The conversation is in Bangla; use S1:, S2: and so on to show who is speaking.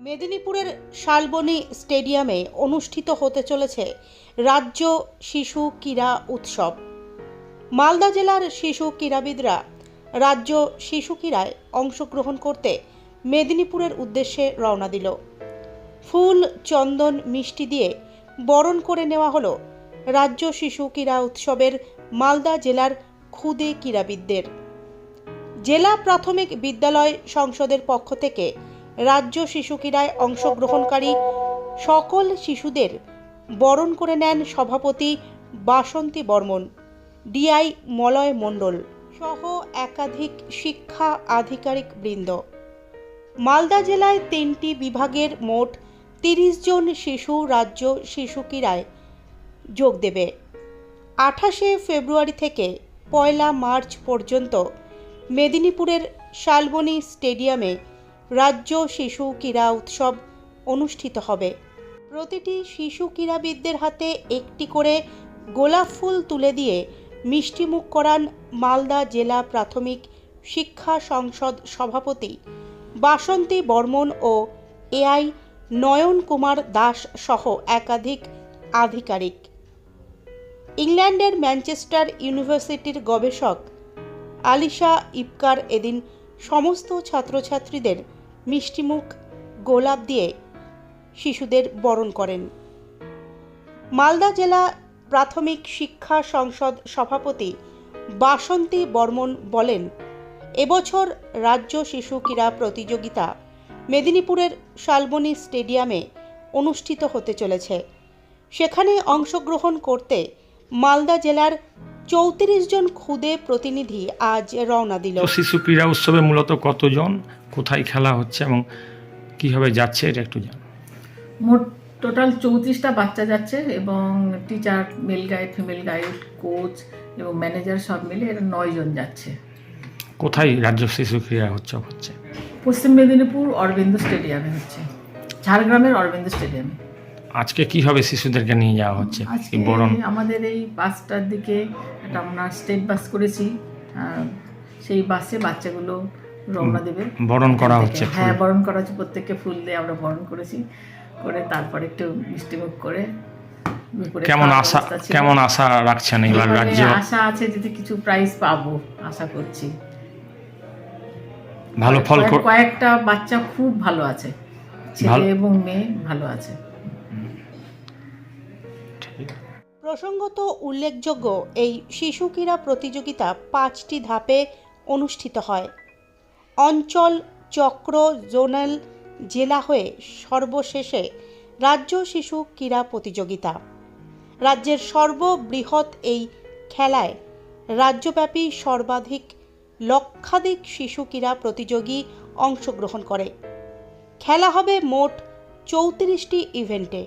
S1: মেদিনীপুরের শালবনী স্টেডিয়ামে অনুষ্ঠিত হতে চলেছে রাজ্য শিশু ক্রীড়া উৎসব। মালদা জেলার শিশু ক্রীড়াবিদরা রাজ্য শিশু ক্রীড়ায় অংশগ্রহণ করতে মেদিনীপুরের উদ্দেশ্যে রওনা দিল। ফুল, চন্দন, মিষ্টি দিয়ে বরণ করে নেওয়া হলো রাজ্য শিশু ক্রীড়া উৎসবের মালদা জেলার ক্ষুদে ক্রীড়াবিদদের। জেলা প্রাথমিক বিদ্যালয় সংসদের পক্ষ থেকে রাজ্য শিশু ক্রীড়ায় অংশগ্রহণকারী সকল শিশুদের বরণ করে নেন সভাপতি বাসন্তী বর্মন, ডিআই মলয় মণ্ডল সহ একাধিক শিক্ষা আধিকারিক বৃন্দ। মালদা জেলায় তিনটি বিভাগের মোট তিরিশ জন শিশু রাজ্য শিশু ক্রীড়ায় যোগ দেবে। আঠাশে ফেব্রুয়ারি থেকে পয়লা মার্চ পর্যন্ত মেদিনীপুরের শালবনী স্টেডিয়ামে রাজ্য শিশু ক্রীড়া উৎসব অনুষ্ঠিত হবে। প্রতিটি শিশু ক্রীড়াবিদদের হাতে একটি করে গোলাপ ফুল তুলে দিয়ে মিষ্টিমুখ করান মালদা জেলা প্রাথমিক শিক্ষা সংসদ সভাপতি বাসন্তী বর্মন ও এআই নয়ন কুমার দাস সহ একাধিক আধিকারিক। ইংল্যান্ডের ম্যানচেস্টার ইউনিভার্সিটির গবেষক আলিশা ইপকার এদিন সমস্ত ছাত্রছাত্রীদের মিষ্টিমুখ গোলাপ দিয়ে শিশুদের বরণ করেন। মালদা জেলা প্রাথমিক শিক্ষা সংসদ সভাপতি বাসন্তী বর্মন বলেন, এবছর রাজ্য শিশু ক্রীড়া প্রতিযোগিতা মেদিনীপুরের শালবনী স্টেডিয়ামে অনুষ্ঠিত হতে চলেছে। সেখানে অংশগ্রহণ করতে মালদা জেলার চৌত্রিশ জন ক্ষুদে প্রতিনিধি আজ রওনা দিল।
S2: শিশু ক্রীড়া উৎসবে মূলত কতজন? কোথায় খেলা হচ্ছে এবং কীভাবে যাচ্ছে এটা একটু জান।
S3: মোট টোটাল চৌত্রিশটা বাচ্চা যাচ্ছে এবং teacher male guide female guide coach এবং ম্যানেজার সব মিলে এরা নয় জন যাচ্ছে।
S2: কোথায় রাজ্য শিশু ক্রীড়া উৎসব হচ্ছে?
S3: পশ্চিম মেদিনীপুর অরবিন্দ স্টেডিয়ামে হচ্ছে। ঝাড়গ্রামের অরবিন্দ স্টেডিয়ামে।
S2: আজকে কীভাবে শিশুদেরকে নিয়ে যাওয়া হচ্ছে? বরণ।
S3: আমাদের এই বাসটার দিকে একটা আমরা স্টেট বাস করেছি। সেই বাসে বাচ্চাগুলো রওনা দেবে।
S2: বরণ করা হচ্ছে
S3: হ্যাঁ বরণ করা হচ্ছে প্রত্যেককে ফুল দিয়ে আমরা বরণ করেছি। করে তারপরে একটু মিষ্টিমুখ করে
S2: কেমন আশা কেমন আশা রাখছেন এবার
S3: এবারে
S2: রাজ্য?
S3: আশা আছে যদি কিছু প্রাইজ পাবো আশা করছি।
S2: ভালো ফল
S3: কয়েকটা বাচ্চা খুব ভালো আছে। ছেলে এবং মেয়ে ভালো আছে।
S1: প্রসঙ্গত উল্লেখযোগ্য এই শিশু ক্রীড়া প্রতিযোগিতা পাঁচটি ধাপে অনুষ্ঠিত হয়। অঞ্চল চক্র জোনাল জেলা হয়ে সর্বশেষে রাজ্য শিশু ক্রীড়া প্রতিযোগিতা। রাজ্যের সর্ববৃহৎ এই খেলায় রাজ্যব্যাপী সর্বাধিক লক্ষাধিক শিশু ক্রীড়া প্রতিযোগী অংশগ্রহণ করে। খেলা হবে মোট চৌত্রিশটি ইভেন্টে।